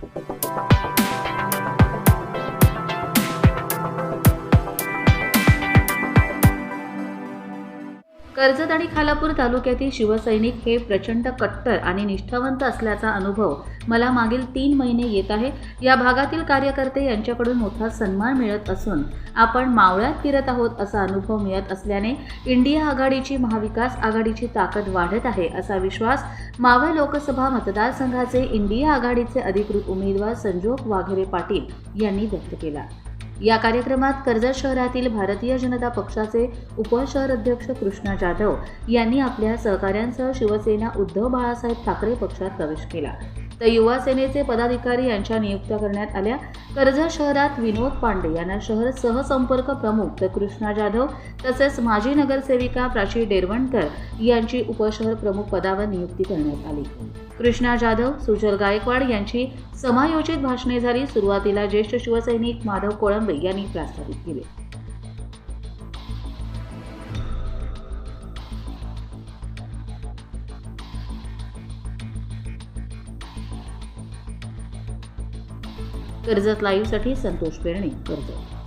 Thank you. Karjat आणि खालापूर तालुक्यातील शिवसैनिक हे प्रचंड कट्टर आणि निष्ठावंत असल्याचा अनुभव मला मागील तीन महिने येत आहे. या भागातील कार्यकर्ते यांच्याकडून मोठा सन्मान मिळत असून आपण मावळ्यात फिरत आहोत असा अनुभव मिळत असल्याने इंडिया आघाडीची महाविकास आघाडीची ताकद वाढत आहे असा विश्वास मावळ लोकसभा मतदारसंघाचे इंडिया आघाडीचे अधिकृत उमेदवार संजोग वाघेरे पाटील यांनी व्यक्त केला. या कार्यक्रमात कर्जत शहरातील भारतीय जनता पक्षाचे उपशहर अध्यक्ष कृष्णा जाधव यांनी आपल्या सहकाऱ्यांसह शिवसेना उद्धव बाळासाहेब ठाकरे पक्षात प्रवेश केला. तर युवा सेनेचे पदाधिकारी यांच्या नियुक्त्या करण्यात आल्या. कर्जत शहरात विनोद पांडे यांना शहर सहसंपर्क प्रमुख तर कृष्णा जाधव तसेच माजी नगरसेविका प्राची डेरवणकर यांची उपशहर प्रमुख पदावर नियुक्ती करण्यात आली. कृष्णा जाधव सुजल गायकवाड यांची समायोजित भाषणे झाली सुरुवातीला ज्येष्ठ शिवसैनिक माधव कोळंबे यांनी प्रास्ताविक केले. कर्जत लाईव्हसाठी संतोष पेरणे कर्जत.